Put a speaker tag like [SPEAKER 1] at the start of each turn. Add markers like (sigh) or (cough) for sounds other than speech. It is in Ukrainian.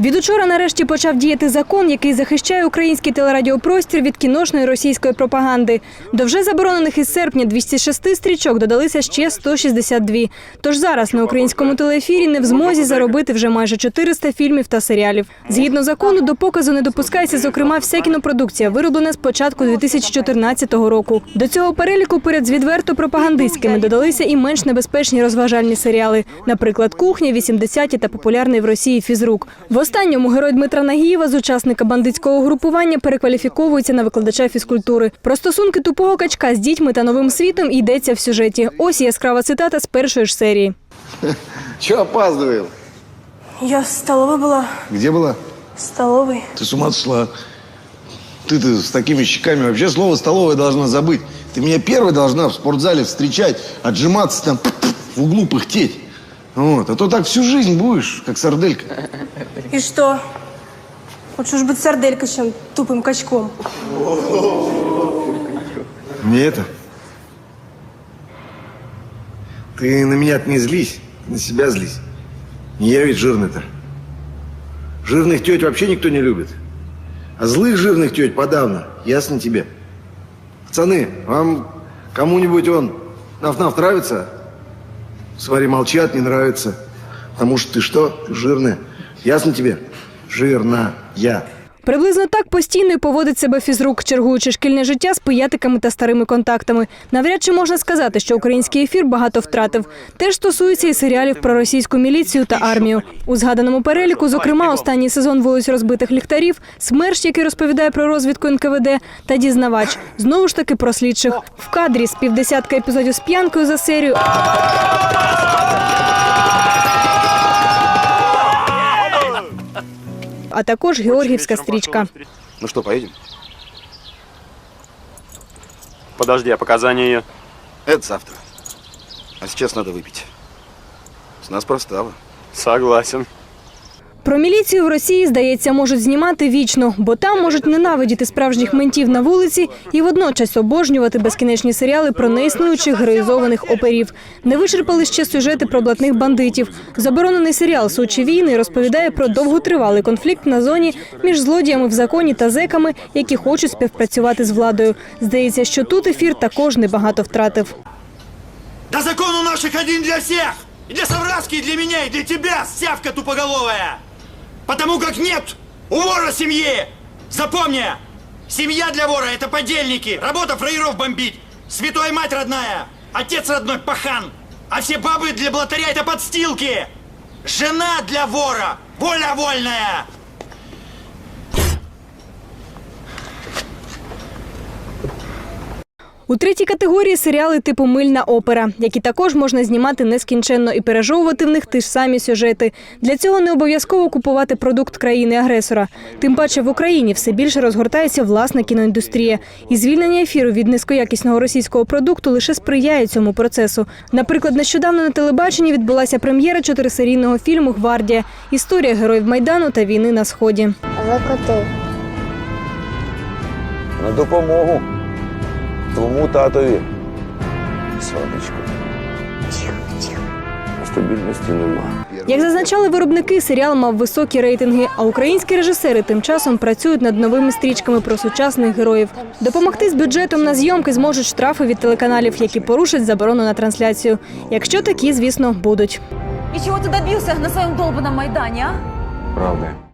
[SPEAKER 1] Від учора нарешті почав діяти закон, який захищає український телерадіопростір від кіношної російської пропаганди. До вже заборонених із серпня 206 стрічок додалися ще 162. Тож зараз на українському телеефірі не в змозі заробити вже майже 400 фільмів та серіалів. Згідно закону, до показу не допускається, зокрема, вся кінопродукція, вироблена з початку 2014 року. До цього переліку поряд з відверто пропагандистськими додалися і менш небезпечні розважальні серіали, наприклад, кухня, 80-ті та популярний в Росії фізрук В останньому герой Дмитра Нагієва з учасника бандитського угрупування перекваліфіковується на викладача фізкультури. Про стосунки тупого качка з дітьми та новим світом йдеться в сюжеті. Ось яскрава цитата з першої ж серії. (laughs)
[SPEAKER 2] Че опаздываем?
[SPEAKER 3] Я в столовой была.
[SPEAKER 2] Где была?
[SPEAKER 3] В столовой.
[SPEAKER 2] Ты с ума сошла? Ты-то с такими щеками вообще слово «столовая» должна забыть. Ты меня первой должна в спортзале встречать, отжиматься там, в углу пыхтеть. Вот. А то так всю жизнь будешь, как сарделька.
[SPEAKER 3] И что? Лучше уж быть сарделькой, чем тупым качком.
[SPEAKER 2] Не это. Ты на меня не злись, на себя злись. Не я ведь жирный-то. Жирных теть вообще никто не любит. А злых жирных теть подавно. Ясно тебе? Пацаны, вам кому-нибудь он наф-наф нравится? Смотри, молчат, не нравится. Потому что ты что? Жирная. Ясно тебе? Жирная.
[SPEAKER 1] Приблизно так постійно й поводить себе фізрук, чергуючи шкільне життя з пиятиками та старими контактами. Навряд чи можна сказати, що український ефір багато втратив. Теж стосується і серіалів про російську міліцію та армію. У згаданому переліку, зокрема, останній сезон вулиць розбитих ліхтарів, СМЕРШ, який розповідає про розвідку НКВД, та дізнавач. Знову ж таки про слідчих. В кадрі з півдесятка епізодів з п'янкою за серію. А також георгівська стрічка.
[SPEAKER 4] Ну что, поедем?
[SPEAKER 5] Подожди, а показания ее?
[SPEAKER 4] Это завтра. А сейчас надо выпить. С нас простава.
[SPEAKER 5] Согласен.
[SPEAKER 1] Про міліцію в Росії, здається, можуть знімати вічно, бо там можуть ненавидіти справжніх ментів на вулиці і водночас обожнювати безкінечні серіали про неіснуючих героїзованих оперів. Не вичерпали ще сюжети про блатних бандитів. Заборонений серіал Сучі війни розповідає про довготривалий конфлікт на зоні між злодіями в законі та зеками, які хочуть співпрацювати з владою. Здається, що тут ефір також небагато втратив.
[SPEAKER 6] Да закон у наших один для всех! И для Савраски, и для меня, и для тебя, сявка тупоголовая! Потому как нет у вора семьи! Запомни! Семья для вора – это подельники, работа фраеров бомбить, святая мать родная, отец родной – пахан, а все бабы для блатаря – это подстилки! Жена для вора – воля вольная!
[SPEAKER 1] У третій категорії серіали типу Мильна опера, які також можна знімати нескінченно і пережовувати в них ті ж самі сюжети. Для цього не обов'язково купувати продукт країни-агресора. Тим паче в Україні все більше розгортається власна кіноіндустрія. І звільнення ефіру від низькоякісного російського продукту лише сприяє цьому процесу. Наприклад, нещодавно на телебаченні відбулася прем'єра чотирисерійного фільму Гвардія історія героїв майдану та війни на сході.
[SPEAKER 7] А коти.
[SPEAKER 8] на допомогу твому татові. Сонечко. Стабільності нема.
[SPEAKER 1] Як зазначали виробники, серіал мав високі рейтинги, а українські режисери тим часом працюють над новими стрічками про сучасних героїв. Допомогти з бюджетом на зйомки зможуть штрафи від телеканалів, які порушать заборону на трансляцію. Якщо такі, звісно, будуть.
[SPEAKER 9] И чего ты добился на своем долбанном Майдане, а?
[SPEAKER 8] Правда.